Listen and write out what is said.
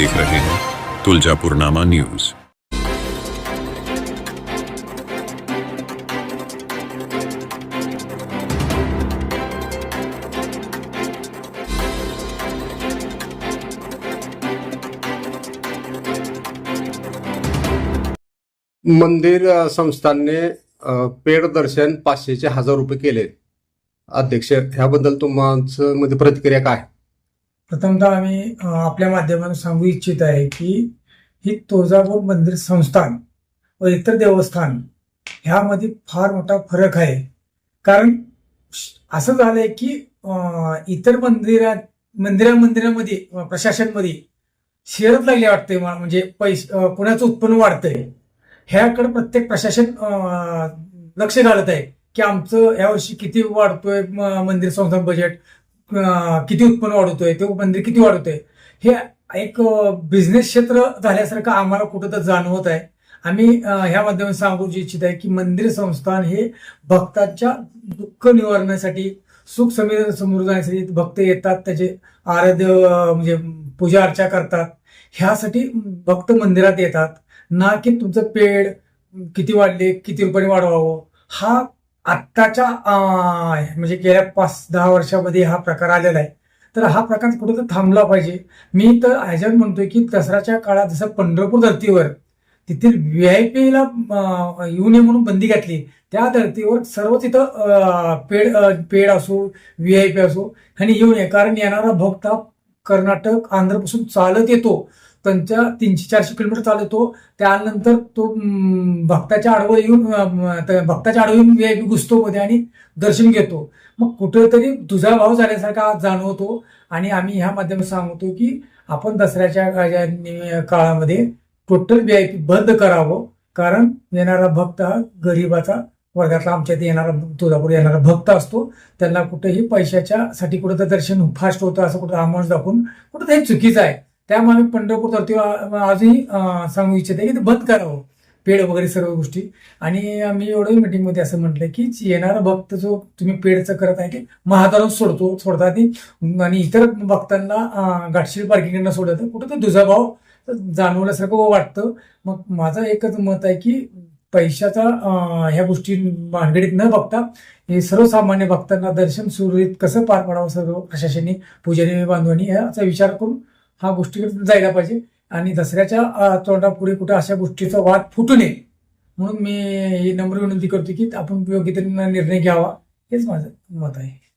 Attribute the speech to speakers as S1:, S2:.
S1: देख रहे हैं तुलजापुरनामा न्यूज।
S2: मंदिर संस्थांनी संस्थानने पेड दर्शन पाचशेचे हजार रुपये केले. अध्यक्ष ह्याबद्दल तुमचं मध्ये प्रतिक्रिया काय?
S3: प्रथमतः आम्ही आपल्या माध्यमातून सांगू इच्छित आहे की ही तुळजापूर मंदिर संस्थान व इतर देवस्थान ह्यामध्ये फार मोठा फरक आहे. कारण असं झालंय की इतर मंदिरा मंदिरा मंदिरामध्ये प्रशासनमध्ये शेअरच लागले वाटते म्हणजे पैसे कुणाचं उत्पन्न वाढतंय. ह्याकडे प्रत्येक प्रशासन लक्ष घालत आहे की आमचं यावर्षी किती वाढतोय मंदिर संस्थान बजेट किती उत्पन्न वाढवतोय ते मंदिर किती वाढवतोय हे एक बिझनेस क्षेत्र झाल्यासारखं आम्हाला कुठं तर जाणवत आहे. आम्ही ह्या माध्यमातून सांगू इच्छित आहे की मंदिर संस्थान हे भक्तांच्या दुःख निवारण्यासाठी सुख समिती समोर जाण्यासाठी भक्त येतात त्याचे आराध्य म्हणजे पूजा अर्चा करतात. ह्यासाठी भक्त मंदिरात येतात. ना की तुमचं पेड किती वाढले किती रुपयाने वाढवावं हा आत्ताच्या म्हणजे गेल्या पाच दहा वर्षामध्ये हा प्रकार आलेला आहे. तर हा प्रकार कुठेतरी थांबला पाहिजे. मी तर ह्याच्यात म्हणतोय की दसऱ्याच्या काळात जसं पंढरपूर धर्तीवर तिथील व्ही आय पीला येऊ नये म्हणून बंदी घातली. त्या धर्तीवर सर्व तिथं पेड पेड असो व्ही आय पी असो आणि येऊ नये कारण येणारा भक्त हा कर्नाटक आंध्रपासून चालत येतो. त्यांच्या तीनशे चारशे किलोमीटर चालत येतो त्यानंतर तो भक्ताच्या आडवं येऊन त्या भक्ताच्या आडवं येऊन घुसतो मध्ये आणि दर्शन घेतो. मग कुठेतरी तुझा भाव झाल्यासारखा जाणवतो आणि आम्ही ह्या माध्यमात सांगतो की आपण दसऱ्याच्या काळामध्ये टोटल व्ही आय पी बंद करावं. कारण येणारा भक्त हा गरीबाचा वर्गातला आमच्या इथे येणारा तुळजापूर येणारा भक्त असतो. त्यांना कुठेही पैशाच्या साठी कुठं दर्शन फास्ट होतं असं कुठं अमाऊंट दाखवून कुठं ते चुकीचं आहे. त्यामुळे आम्ही पंढरपूर तर आजही सांगू इच्छिते की ते बंद करावं. पेड वगैरे सर्व गोष्टी. आणि आम्ही एवढं मीटिंगमध्ये असं म्हटलं की येणारा भक्त जो तुम्ही पेडचं करत आहे की महादारून सोडतो सोडतात ती. आणि इतर भक्तांना गाठशील पार्किंगकडनं सोडतात. कुठं तर दुजाभाव जाणवल्यासारखं वाटतं. मग माझं एकच मत आहे की पैशाचा ह्या गोष्टी भानगडीत न बघता हे सर्वसामान्य भक्तांना दर्शन सुरळीत कसं पार पाडावं सर्व प्रशासनी पुजारी बांधवांनी याचा विचार करून हा गोष्टीकडे जायला पाहिजे. आणि दसऱ्याच्या तोंडापुढे कुठं अशा गोष्टीचा वाद फुटू नये. म्हणून मी ही नम्र विनंती करतो की आपण योग्य तरी निर्णय घ्यावा. हेच माझं मत आहे.